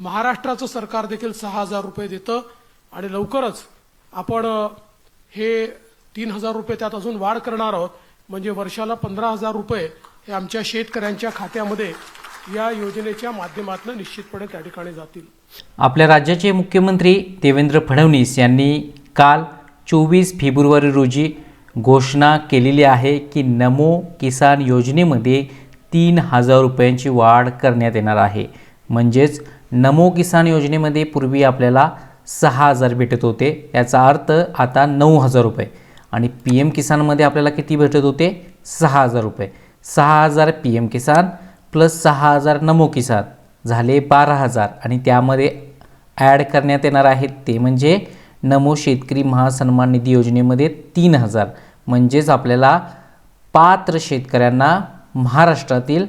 महाराष्ट्राचं सरकार देखील सहा हजार रुपये देतं आणि लवकरच आपण हे तीन हजार रुपये त्यात अजून वाढ करणार आहोत. म्हणजे वर्षाला पंधरा हजार रुपये हे आमच्या शेतकऱ्यांच्या खात्यामध्ये या योजनेच्या माध्यमातून निश्चितपणे त्या ठिकाणी जातील. आपल्या राज्याचे मुख्यमंत्री देवेंद्र फडणवीस यांनी काल चोवीस फेब्रुवारी रोजी घोषणा केलेली आहे की नमो किसान योजनेमध्ये तीन हजार रुपयांची वाढ करण्यात येणार आहे. म्हणजेच नमो किसान योजनेमध्ये पूर्वी आपल्याला सहा हजार भेटत होते. याचा अर्थ आता नऊ हजार रुपये. आणि पी एम किसानमध्ये आपल्याला किती भेटत होते? सहा हजार रुपये. सहा हजार पी एम किसान प्लस सहा हजार नमो किसान झाले बारा हजार. आणि त्यामध्ये ॲड करण्यात येणार आहेत ते म्हणजे नमो शेतकरी महासन्मान निधी योजनेमध्ये तीन हजार. म्हणजेच आपल्याला पात्र शेतकऱ्यांना महाराष्ट्रातील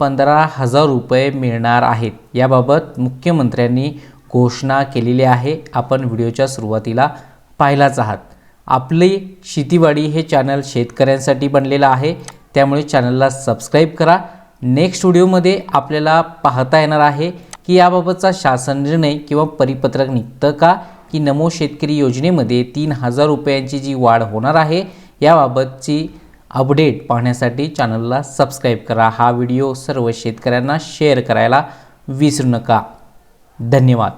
पंधरा हजार रुपये मिळणार आहेत. याबाबत मुख्यमंत्र्यांनी घोषणा केलेली आहे. आपण व्हिडिओच्या सुरुवातीला पाहिलाच आहात. आपली शेतीवाडी हे चॅनल शेतकऱ्यांसाठी बनलेलं आहे. त्यामुळे चॅनलला सबस्क्राईब करा. नेक्स्ट व्हिडिओमध्ये आपल्याला पाहता येणार आहे की याबाबतचा शासन निर्णय किंवा परिपत्रक निघतं का? की नमो शेतकरी योजनेमध्ये तीन हजार रुपयांची जी वाढ होणार आहे याबाबतची अपडेट पाहण्यासाठी चॅनलला सबस्क्राईब करा. हा व्हिडिओ सर्व शेतकऱ्यांना शेअर करायला विसरू नका. धन्यवाद.